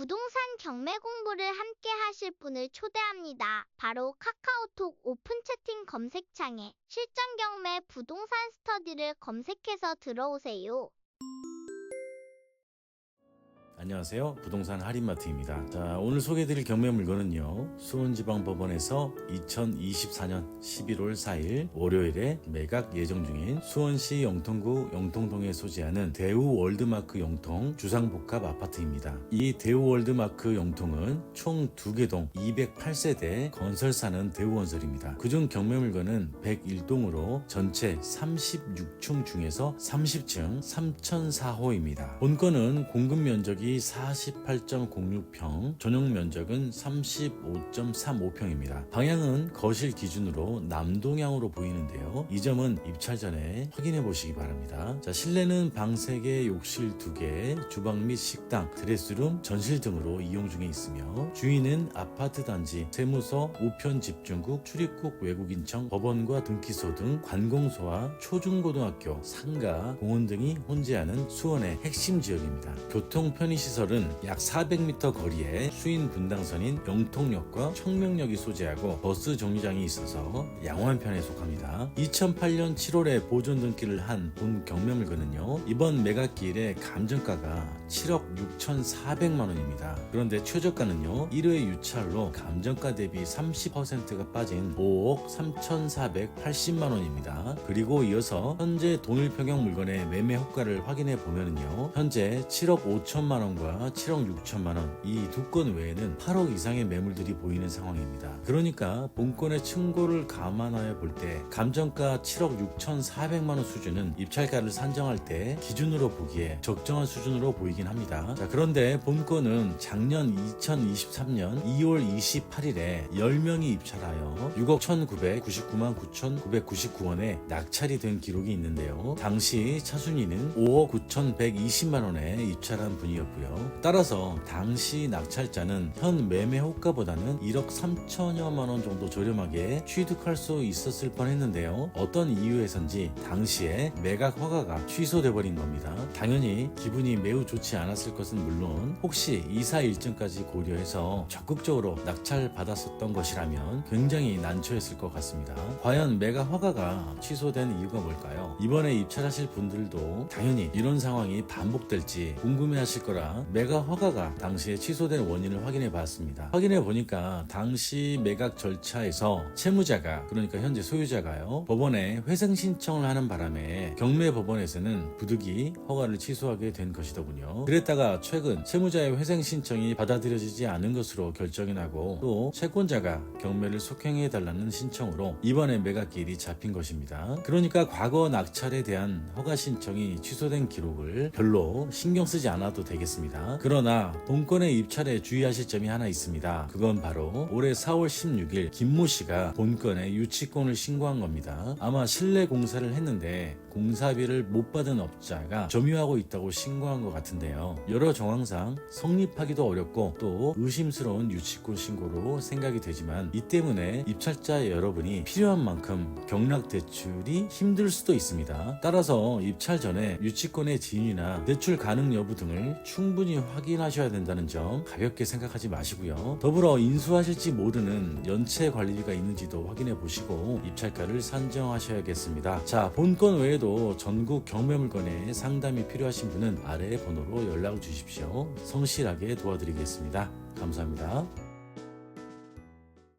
부동산 경매 공부를 함께 하실 분을 초대합니다. 바로 카카오톡 오픈 채팅 검색창에 실전 경매 부동산 스터디를 검색해서 들어오세요. 안녕하세요. 부동산 할인마트입니다. 자, 오늘 소개해드릴 경매 물건은요. 수원지방법원에서 2024년 11월 4일 월요일에 매각 예정 중인 수원시 영통구 영통동에 소재하는 대우 월드마크 영통 주상복합 아파트입니다. 이 대우 월드마크 영통은 총 2개 동 208세대 건설사는 대우건설입니다. 그중 경매 물건은 101동으로 전체 36층 중에서 30층 3004호입니다. 본건은 공급 면적이 48.06평, 전용 면적은 35.35평입니다. 방향은 거실 기준으로 남동향으로 보이는데요. 이 점은 입찰 전에 확인해 보시기 바랍니다. 자, 실내는 방 3개, 욕실 2개, 주방 및 식당, 드레스룸, 전실 등으로 이용 중에 있으며 주인은 아파트 단지, 세무서, 우편 집중국, 출입국 외국인청, 법원과 등기소 등 관공소와 초중고등학교, 상가, 공원 등이 혼재하는 수원의 핵심 지역입니다. 교통 편의 시설은 약 400m 거리에 수인 분당선인 영통역과 청명역이 소재하고 버스 정류장이 있어서 양호한편에 속합니다. 2008년 7월에 보존 등기를 한 본 경매물건은요. 이번 매각기일에 감정가가 7억 6,400만 원입니다. 그런데 최저가는요. 1회 유찰로 감정가 대비 30%가 빠진 5억 3,480만 원입니다. 그리고 이어서 현재 동일 평형 물건의 매매 효과를 확인해 보면은요. 현재 7억 5천만 원과 7억 6천만 원 이 두 건 외에는 8억 이상의 매물들이 보이는 상황입니다. 그러니까 본건의 층고를 감안하여 볼 때 감정가 7억 6,400만 원 수준은 입찰가를 산정할 때 기준으로 보기에 적정한 수준으로 보이긴 합니다. 자, 그런데 본건은 작년 2023년 2월 28일에 10명이 입찰하여 6억 1,999만 9,999원에 낙찰이 된 기록이 있는데요. 당시 차순위는 5억 9,120만 원에 입찰한 분이었고요. 따라서 당시 낙찰자는 현 매매 호가보다는 1억 3천여만 원 정도 저렴하게 취득할 수 있었을 뻔했는데요. 어떤 이유에선지 당시에 매각 허가가 취소돼 버린 겁니다. 당연히 기분이 매우 좋지 않았을 것은 물론 혹시 이사 일정까지 고려해서 적극적으로 낙찰 받았었던 것이라면 굉장히 난처했을 것 같습니다. 과연 매각 허가가 취소된 이유가 뭘까요? 이번에 입찰하실 분들도 당연히 이런 상황이 반복될지 궁금해하실 거라 매각 허가가 당시에 취소된 원인을 확인해 봤습니다. 확인해 보니까 당시 매각 절차에서 채무자가 그러니까 현재 소유자가요 법원에 회생 신청을 하는 바람에 경매 법원에서는 부득이 허가를 취소하게 된 것이더군요. 그랬다가 최근 채무자의 회생 신청이 받아들여지지 않은 것으로 결정이 나고 또 채권자가 경매를 속행해 달라는 신청으로 이번에 매각기일이 잡힌 것입니다. 그러니까 과거 낙찰에 대한 허가 신청이 취소된 기록을 별로 신경 쓰지 않아도 되겠습니다. 그러나 본건의 입찰에 주의하실 점이 하나 있습니다. 그건 바로 올해 4월 16일 김모 씨가 본건에 유치권을 신고한 겁니다. 아마 실내 공사를 했는데 공사비를 못 받은 업자가 점유하고 있다고 신고한 것 같은데요. 여러 정황상 성립하기도 어렵고 또 의심스러운 유치권 신고로 생각이 되지만 이 때문에 입찰자 여러분이 필요한 만큼 경락 대출이 힘들 수도 있습니다. 따라서 입찰 전에 유치권의 진위나 대출 가능 여부 등을 충분히 확인하셔야 된다는 점 가볍게 생각하지 마시고요. 더불어 인수하실지 모르는 연체 관리비가 있는지도 확인해 보시고 입찰가를 산정하셔야겠습니다. 자, 본건 외에도 전국 경매 물건에 상담이 필요하신 분은 아래 번호로 연락 주십시오. 성실하게 도와드리겠습니다. 감사합니다.